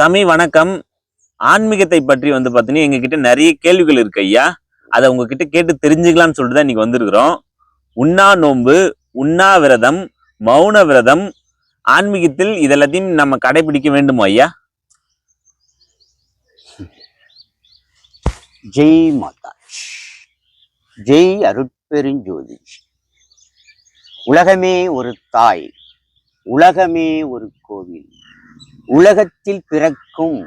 சமி வணக்கம். ஆன்மீகத்தை பற்றி வந்து பார்த்தீங்கன்னா எங்ககிட்ட நிறைய கேள்விகள் இருக்கு ஐயா. அதை உங்ககிட்ட கேட்டு தெரிஞ்சுக்கலாம்னு சொல்லிட்டு தான் இன்னைக்கு வந்திருக்கிறோம். உண்ணா நோன்பு உண்ணா விரதம் மௌன விரதம் ஆன்மீகத்தில் இதெல்லாத்தையும் நம்ம கடைபிடிக்க வேண்டுமோ ஐயா? ஜெய் மாதா. ஜெய் அருட்பெருஞ்சோதி. உலகமே ஒரு தாய் உலகமே ஒரு கோவில். உலகத்தில் பிறக்கும்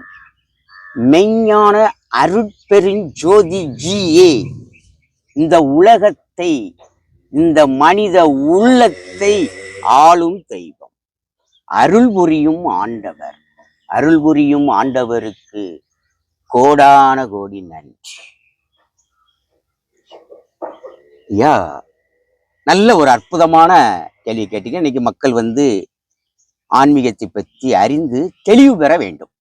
மெய்ஞான அருட்பெருஞ்சோதி ஜியே. இந்த உலகத்தை இந்த மனித உள்ளத்தை ஆளும் தெய்வம். அருள் புரியும் ஆண்டவர். அருள் புரியும் ஆண்டவருக்கு கோடான கோடி நன்றி. ஐயா நல்ல ஒரு அற்புதமான கேள்வி கேட்டீங்க. இன்னைக்கு மக்கள் வந்து ஆன்மீகத்தை பற்றி அறிந்து தெளிவு பெற வேண்டும்.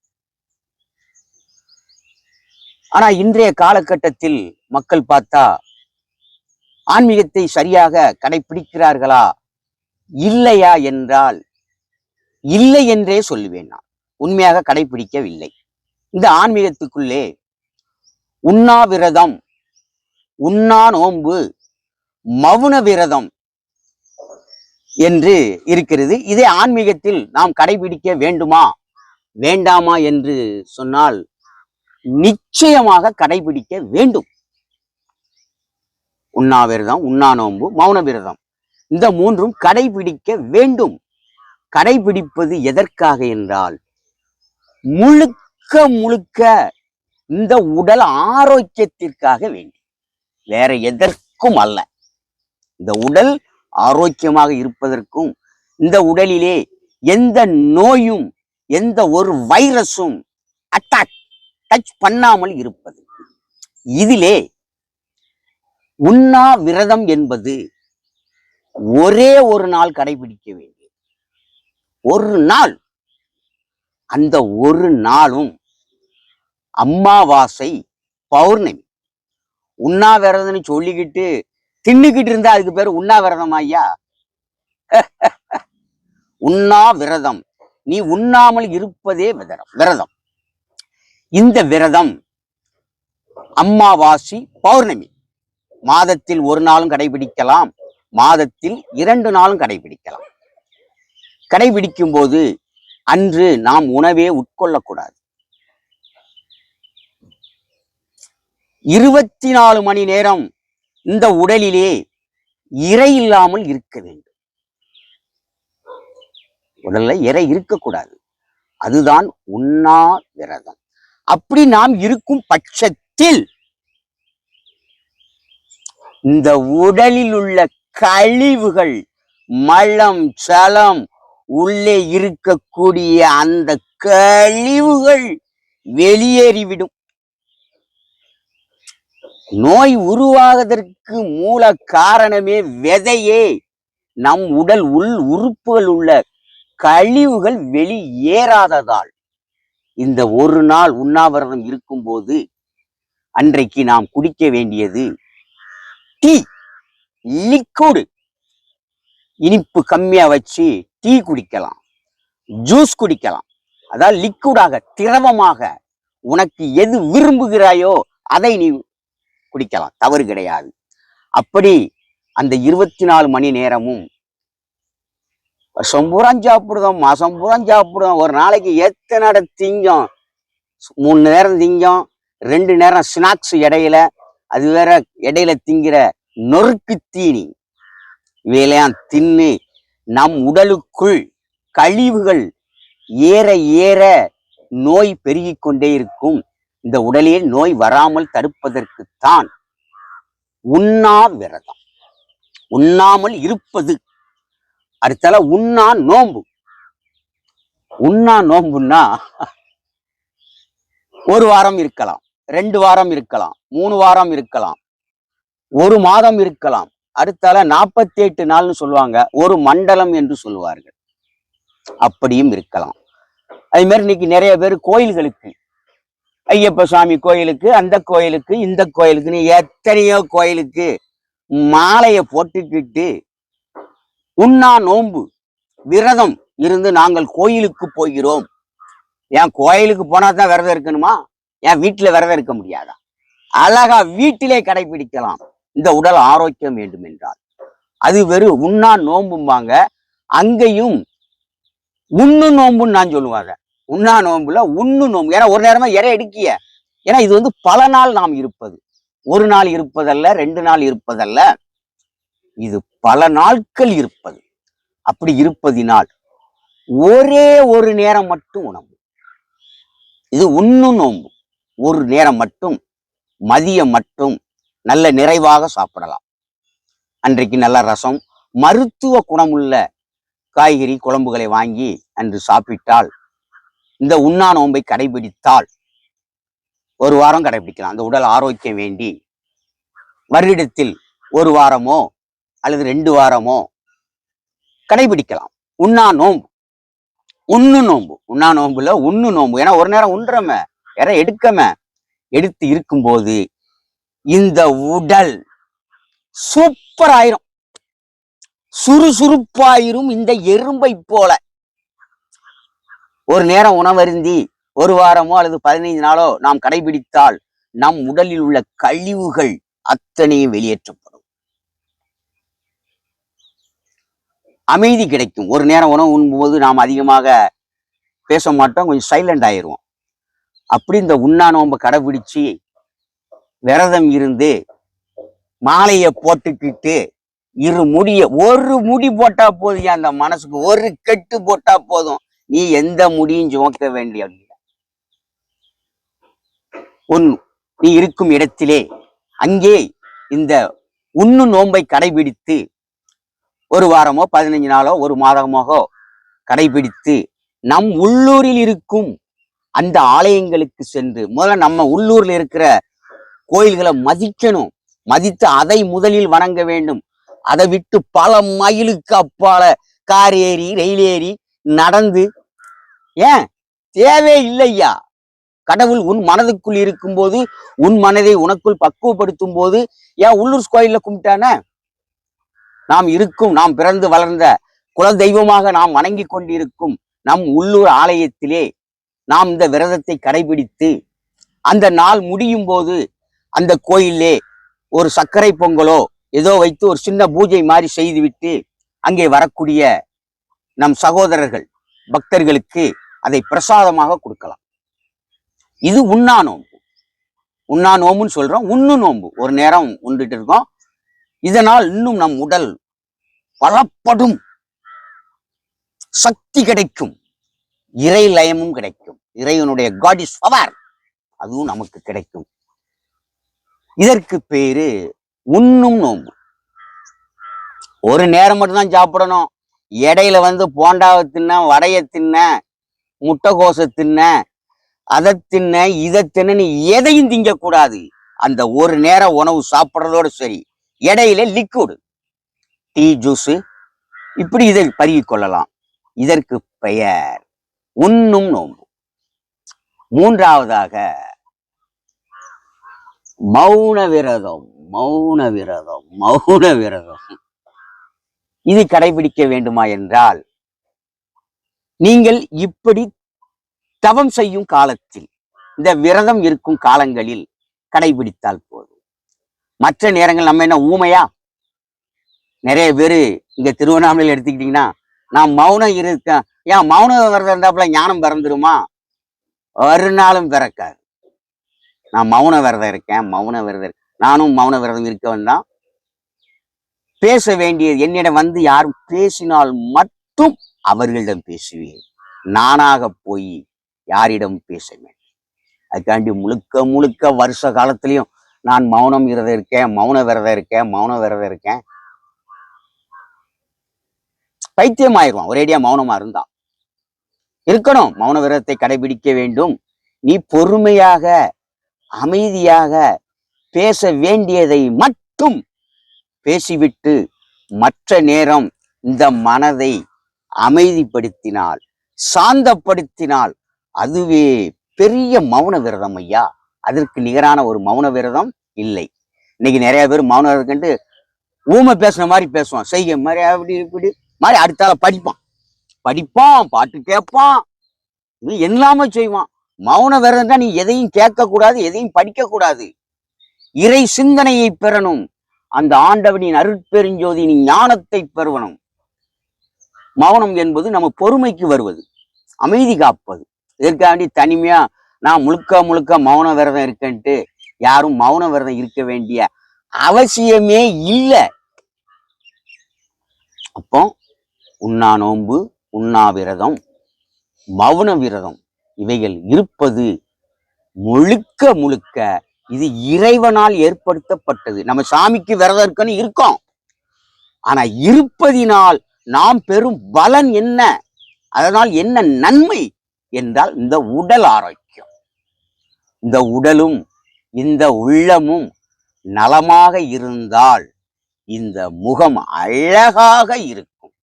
ஆனா இன்றைய காலகட்டத்தில் மக்கள் பார்த்தா ஆன்மீகத்தை சரியாக கடைபிடிக்கிறார்களா? இல்லையா என்றால் இல்லை என்றே சொல்லுவேன் நான். உண்மையாக கடைபிடிக்கவில்லை. இந்த ஆன்மீகத்துக்குள்ளே உண்ணாவிரதம் உண்ணா நோன்பு மௌன விரதம் என்று இருக்கிறது. இதை ஆன்மீகத்தில் நாம் கடைபிடிக்க வேண்டுமா? வேண்டாமா என்று சொன்னால் நிச்சயமாக கடைபிடிக்க வேண்டும். உண்ணாவிரதம் உண்ணா நோன்பு மௌன விரதம். இந்த மூன்றும் கடைபிடிக்க வேண்டும். கடைபிடிப்பது எதற்காக என்றால் முழுக்க முழுக்க இந்த உடல் ஆரோக்கியத்திற்காக வேண்டும் வேற எதற்கும் அல்ல. இந்த உடல் ஆரோக்கியமாக இருப்பதற்கும் இந்த உடலிலே எந்த நோயும் எந்த ஒரு வைரஸும் அட்டாக் டச் பண்ணாமல் இருப்பது. இதிலே உண்ணா விரதம் என்பது ஒரே ஒரு நாள் கடைபிடிக்க வேண்டியது. ஒரு நாள். அந்த ஒரு நாளும் அம்மாவாசை பௌர்ணமி. உண்ணாவிரதம்னு சொல்லிக்கிட்டு தின்னுக்கிட்டு இருந்தா அதுக்கு பேர் உண்ணாவிரதம் ஐயா. உண்ணா விரதம் நீ உண்ணாமல் இருப்பதே விதரம் விரதம். இந்த விரதம் அம்மாவாசி பௌர்ணமி. மாதத்தில் ஒரு நாளும் கடைபிடிக்கலாம் மாதத்தில் இரண்டு நாளும் கடைபிடிக்கலாம். கடைபிடிக்கும் போது அன்று நாம் உணவே உட்கொள்ளக்கூடாது. இருபத்தி நாலு மணி நேரம் இந்த உடலிலே இறை இல்லாமல் இருக்க வேண்டும். உடல்ல இறை இருக்கக்கூடாது. அதுதான் உண்ணா விரதம். அப்படி நாம் இருக்கும் பட்சத்தில் இந்த உடலில் உள்ள கழிவுகள் மலம் சலம் உள்ளே இருக்கக்கூடிய அந்த கழிவுகள் வெளியேறிவிடும். நோய் உருவாவதற்கு மூல காரணமே விதையே. நம் உடல் உள் உறுப்புகள் உள்ள கழிவுகள் வெளியேறாததால் இந்த ஒரு நாள் உண்ணாவிரதம் இருக்கும்போது அன்றைக்கு நாம் குடிக்க வேண்டியது டீ லிக்விடு. இனிப்பு கம்மியாக வச்சு டீ குடிக்கலாம் ஜூஸ் குடிக்கலாம். அதாவது லிக்விடாக திரவமாக உனக்கு எது விரும்புகிறாயோ அதை நீ குடிக்கலாம். தவறு கிடையாது. அப்படி அந்த இருபத்தி நாலு மணி நேரமும் வருஷம் பூரா சாப்பிடுதோம் மாசம் பூரா சாப்பிடுதோம். ஒரு நாளைக்கு எத்தனை திங்கம்? மூணு நேரம் திங்கும் ரெண்டு நேரம் ஸ்நாக்ஸ் இடையில அது வேற இடையில திங்கிற நொறுக்கு தீனி. இவையெல்லாம் தின்னு நம் உடலுக்குள் கழிவுகள் ஏற ஏற நோய் பெருகிக் கொண்டே இருக்கும். இந்த உடலில் நோய் வராமல் தடுப்பதற்குத்தான் உண்ணா விரதம். உண்ணாமல் இருப்பது. அடுத்தால உண்ணா நோம்பு உண்ணா நோம்புன்னா ஒரு வாரம் இருக்கலாம் ரெண்டு வாரம் இருக்கலாம் மூணு வாரம் இருக்கலாம் ஒரு மாதம் இருக்கலாம். அடுத்தால நாற்பத்தி எட்டு நாள்னு சொல்லுவாங்க ஒரு மண்டலம் என்று சொல்லுவார்கள். அப்படியும் இருக்கலாம். அதே மாதிரி இன்னைக்கு நிறைய பேர் கோயில்களுக்கு ஐயப்ப சுவாமி கோயிலுக்கு அந்த கோயிலுக்கு இந்த கோயிலுக்குன்னு எத்தனையோ கோயிலுக்கு மாலையை போட்டுக்கிட்டு உண்ணா நோன்பு விரதம் இருந்து நாங்கள் கோயிலுக்கு போகிறோம். என் கோயிலுக்கு போனா தான் விரதம் இருக்கணுமா? என் வீட்டுல விரதம் இருக்க முடியாதா? அழகா வீட்டிலே கடைபிடிக்கலாம். இந்த உடல் ஆரோக்கியம் வேண்டும் என்றால் அது வெறும் உண்ணா நோம்பும்பாங்க அங்கேயும் உண்ணு நோம்புன்னு நான் சொல்லுவாங்க. உண்ணா நோம்புல உண்ணு நோம்பு. ஏன்னா ஒரு நேரமா இறை எடுக்கிய ஏன்னா இது வந்து பல நாள் நாம் இருப்பது. ஒரு நாள் இருப்பதல்ல ரெண்டு நாள் இருப்பதல்ல. இது பல நாட்கள் இருப்பது. அப்படி இருப்பதினால் ஒரே ஒரு நேரம் மட்டும் உணவு. இது உண்ணு நோம்பு. ஒரு நேரம் மட்டும் மதியம் மட்டும் நல்ல நிறைவாக சாப்பிடலாம். அன்றைக்கு நல்ல ரசம் மருத்துவ குணமுள்ள காய்கறி குழம்புகளை வாங்கி அன்று சாப்பிட்டால் இந்த உண்ணா நோன்பை கடைபிடித்தால் ஒரு வாரம் கடைபிடிக்கலாம். அந்த உடல் ஆரோக்கியம் வேண்டி வருடத்தில் ஒரு வாரமோ அல்லது ரெண்டு வாரமோ கடைபிடிக்கலாம். உண்ணா நோன்பு உண்ணு நோன்பு உண்ணா நோன்புல உண்ணு நோன்பு ஏன்னா ஒரு நேரம் உண்றம. வேற எடுக்கம. எடுத்து இருக்கும்போது இந்த உடல் சூப்பர் ஆயிரும் சுறுசுறுப்பாயிரும் இந்த எறும்பை போல. ஒரு நேரம் உணவருந்தி ஒரு வாரமோ அல்லது பதினைந்து நாளோ நாம் கடைபிடித்தால் நம் உடலில் உள்ள கழிவுகள் அத்தனையும் வெளியேற்றப்படும். அமைதி கிடைக்கும். ஒரு நேரம் உணவு உண்ணும்போது நாம் அதிகமாக பேச மாட்டோம் கொஞ்சம் சைலண்ட் ஆயிருவோம். அப்படி இந்த உண்ணா நோம்பை கடைபிடிச்சு விரதம் இருந்து மாலையை போட்டுக்கிட்டு இரு முடிய ஒரு முடி போட்டா போதும். அந்த மனசுக்கு ஒரு கெட்டு போட்டா போதும். நீ எந்த முடியும் சுமக்க வேண்டிய ஒன்று நீ இருக்கும் இடத்திலே அங்கே இந்த உண்ணு நோன்பை கடைபிடித்து ஒரு வாரமோ பதினஞ்சு நாளோ ஒரு மாதமாக கடைபிடித்து நம் உள்ளூரில் இருக்கும் அந்த ஆலயங்களுக்கு சென்று முதல்ல நம்ம உள்ளூர்ல இருக்கிற கோயில்களை மதிக்கணும். மதித்து அதை முதலில் வணங்க வேண்டும். அதை விட்டு பல மைலுக்கு அப்பால கார் ஏறி ரயில் ஏறி நடந்து ஏன்? தேவை இல்லையா? கடவுள் உன் மனதுக்குள் இருக்கும்போது உன் மனதை உனக்குள் பக்குவப்படுத்தும் போது ஏன் உள்ளூர் கோயில்ல கும்பிட்டான? நாம் இருக்கும் நாம் பிறந்து வளர்ந்த குல தெய்வமாக நாம் வணங்கி கொண்டிருக்கும் நம் உள்ளூர் ஆலயத்திலே நாம் இந்த விரதத்தை கடைபிடித்து அந்த நாள் முடியும் போது அந்த கோயிலே ஒரு சர்க்கரை பொங்கலோ ஏதோ வைத்து ஒரு சின்ன பூஜை மாதிரி செய்துவிட்டு அங்கே வரக்கூடிய நம் சகோதரர்கள் பக்தர்களுக்கு அதை பிரசாதமாக கொடுக்கலாம். இது உண்ணா நோன்பு. உண்ணா நோம்புன்னு சொல்றோம் உண்ணு நோம்பு ஒரு நேரம் உண்டுட்டு இருக்கோம். இதனால் இன்னும் நம் உடல் பலப்படும் சக்தி கிடைக்கும். இறை லயமும் கிடைக்கும். இறைவனுடைய காட் இஸ் பவர் அதுவும் நமக்கு கிடைக்கும். இதற்கு பேரு உண்ணும் நோம்பு ஒரு நேரம் மட்டும்தான் சாப்பிடணும். இடையில வந்து போண்டாவை தின்ன வடைய தின்ன முட்டைகோசை தின்ன அதை தின்ன இதை தின்ன நீ எதையும் திங்கக்கூடாது. அந்த ஒரு நேரம் உணவு சாப்பிட்றதோடு சரி. இடையில லிக்விடு டீ ஜூஸு இப்படி இதை பருகி கொள்ளலாம். இதற்கு பெயர் உண்ணும் நோன்பு. மூன்றாவதாக மௌன விரதம் மௌன விரதம் மௌன விரதம். இது கடைபிடிக்க வேண்டுமா என்றால் நீங்கள் இப்படி தவம் செய்யும் காலத்தில் இந்த விரதம் இருக்கும் காலங்களில் கடைபிடித்தால் போதும். மற்ற நேரங்கள் நம்ம என்ன ஊமையா? நிறைய பேரு இங்க திருவண்ணாமலையில் எடுத்துக்கிட்டீங்கன்னா நான் மௌனம் இருக்கேன் ஏன் மௌன விரதம் இருந்தாப்புல ஞானம் பிறந்துருமா? ஒரு நாளும் பிறக்காது. நான் மௌன விரதம் இருக்கேன் மௌன விரதம் இருக்கேன். நானும் மௌன விரதம் இருக்கவன் தான். பேச வேண்டியது என்னிடம் வந்து யாரும் பேசினால் மட்டும் அவர்களிடம் பேசுவேன் நானாக போய் யாரிடம் பேச வேண்டும். அதுக்காண்டி முழுக்க முழுக்க வருஷ காலத்திலையும் நான் மௌனம் விரதம் இருக்கேன் மௌன விரதம் இருக்கேன் மௌன விரதம் இருக்கேன். பைத்தியம் ஆயிடுவான் ஒரேடியா மௌனமா இருந்தா. இருக்கணும். மௌன விரதத்தை கடைபிடிக்க வேண்டும். நீ பொறுமையாக அமைதியாக பேச வேண்டியதை மட்டும் பேசிவிட்டு மற்ற நேரம் இந்த மனதை அமைதிப்படுத்தினால் சாந்தப்படுத்தினால் அதுவே பெரிய மௌன விரதம் ஐயா. அதற்கு நிகரான ஒரு மௌன விரதம் இல்லை. இன்னைக்கு நிறைய பேர் மௌன விரதம் ஊமை பேசுன மாதிரி பேசுவான். செய்ய மாதிரி அப்படி இப்படி மாதிரி அடுத்தால படிப்பான். படிப்பான் பாட்டு கேட்பான் நீ எல்லாமே செய்வான். மௌன விரதம் தான் நீ எதையும் கேட்கக்கூடாது எதையும் படிக்கக்கூடாது. இறை சிந்தனையை பெறணும். அந்த ஆண்டவனின் அருட்பெருஞ்சோதியின் ஞானத்தை பெறுவனும். மௌனம் என்பது நம்ம பொறுமைக்கு வருவது அமைதி காப்பது. இதற்காண்டி தனிமையா நான் முழுக்க முழுக்க மௌன விரதம் இருக்கேன்ட்டு யாரும் மௌன விரதம் இருக்க வேண்டிய அவசியமே இல்லை. அப்போ உண்ணா நோன்பு உண்ணா விரதம் மௌன விரதம் இவைகள் இருப்பது முழுக்க முழுக்க இது இறைவனால் ஏற்படுத்தப்பட்டது. நம்ம சாமிக்கு விரதம் இருக்குன்னு இருக்கோம். ஆனா இருப்பதினால் நாம் பெறும் பலன் என்ன? அதனால் என்ன நன்மை? என்றால் இந்த உடல் ஆரோக்கியம். இந்த உடலும் இந்த உள்ளமும் நலமாக இருந்தால் இந்த முகம் அழகாக இருக்கும்.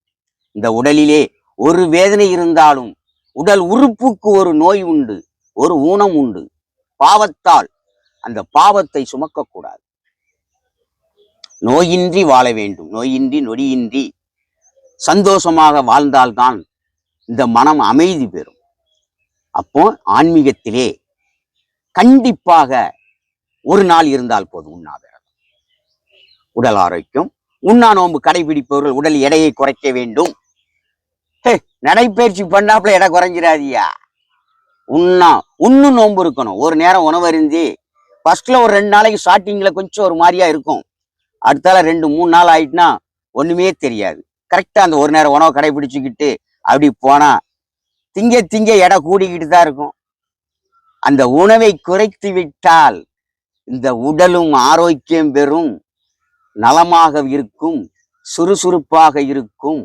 இந்த உடலிலே ஒரு வேதனை இருந்தாலும் உடல் உறுப்புக்கு ஒரு நோய் உண்டு ஒரு ஊனம் உண்டு. பாவத்தால் அந்த பாவத்தை சுமக்கக்கூடாது. நோயின்றி வாழ வேண்டும். நோயின்றி நொடியின்றி சந்தோஷமாக வாழ்ந்தால்தான் இந்த மனம் அமைதி பெறும். அப்போ ஆன்மீகத்திலே கண்டிப்பாக ஒரு நாள் இருந்தால் போதும் உண்ணாவிரதம். உடல் ஆரோக்கியம் உண்ணா நோன்பு கடைபிடிப்பவர்கள் உடல் எடையை குறைக்க வேண்டும். நடைப்பயிற்சி பண்ணாப்புல எடை குறைஞ்சிடாதியா உண்ணா உண்ணு நோன்பு இருக்கணும். ஒரு நேரம் உணவருந்தி ஃபர்ஸ்ட்ல ஒரு ரெண்டு நாளைக்கு ஸ்டார்டிங்ல கொஞ்சம் ஒரு மாதிரியா இருக்கும். அடுத்தால ரெண்டு மூணு நாள் ஆயிட்டுனா ஒண்ணுமே தெரியாது. கரெக்டா அந்த ஒரு நேரம் உணவை கடைபிடிச்சுக்கிட்டு அப்படி போனா திங்க திங்க எடை கூடிக்கிட்டு தான் இருக்கும். அந்த உணவை குறைத்து விட்டால் இந்த உடலும் ஆரோக்கியம் பெறும். நலமாக இருக்கும் சுறுசுறுப்பாக இருக்கும்.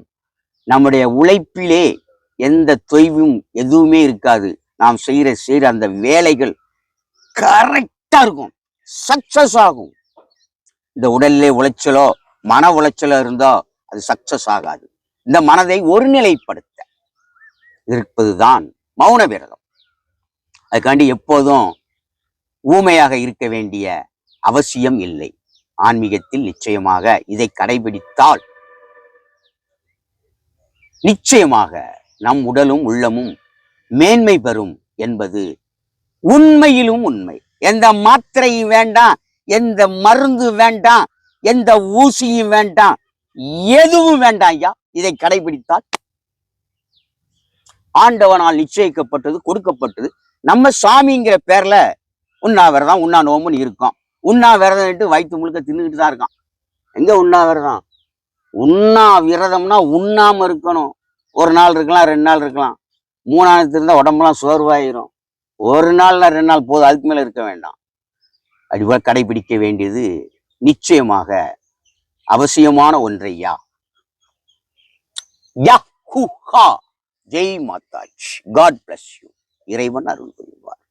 நம்முடைய உழைப்பிலே எந்த தொய்வும் எதுவுமே இருக்காது. நாம் செய்கிற செய்கிற அந்த வேலைகள் கரெக்ட் இருக்கும். சக்ஸஸ் ஆகும். இந்த உடல்லே உளைச்சலோ மன உளைச்சலோ இருந்தோ அது சக்சஸ் ஆகாது. இந்த மனதை ஒருநிலைப்படுத்த இருப்பதுதான் மௌன விரதம். அதுக்காண்டி எப்போதும் ஊமையாக இருக்க வேண்டிய அவசியம் இல்லை. ஆன்மீகத்தில் நிச்சயமாக இதை கடைபிடித்தால் நிச்சயமாக நம் உடலும் உள்ளமும் மேன்மை பெறும் என்பது உண்மையிலும் உண்மை. எந்த மாத்திரையும் வேண்டாம் எந்த மருந்து வேண்டாம் எந்த ஊசியும் வேண்டாம் எதுவும் வேண்டாம் ஐயா. இதை கடைபிடித்தால் ஆண்டவனால் நிச்சயிக்கப்பட்டது கொடுக்கப்பட்டது. நம்ம சாமிங்கிற பேர்ல உண்ணாவிரதம் உண்ணா நோம்புன்னு இருக்கோம் உண்ணாவிரதம்ட்டு வயிற்று முழுக்க தின்னுக்கிட்டு தான் இருக்கான். எங்க உண்ணாவிரதம்? உண்ணாவிரதம்னா உண்ணா விரதம்னா உண்ணாம இருக்கணும். ஒரு நாள் இருக்கலாம் ரெண்டு நாள் இருக்கலாம். மூணாவது இருந்தால் உடம்புலாம் சோர்வாயிரும். ஒரு நாள்னா ரெண்டு நாள் போதும் அதுக்கு மேல இருக்க வேண்டாம். அதுபோல கடைபிடிக்க வேண்டியது நிச்சயமாக அவசியமான ஒன்றையா யா. ஹூ ஹா ஜெய் மாதாஜ். காட் பிளஸ் யூ இறைவன் அருள் புரிவார்.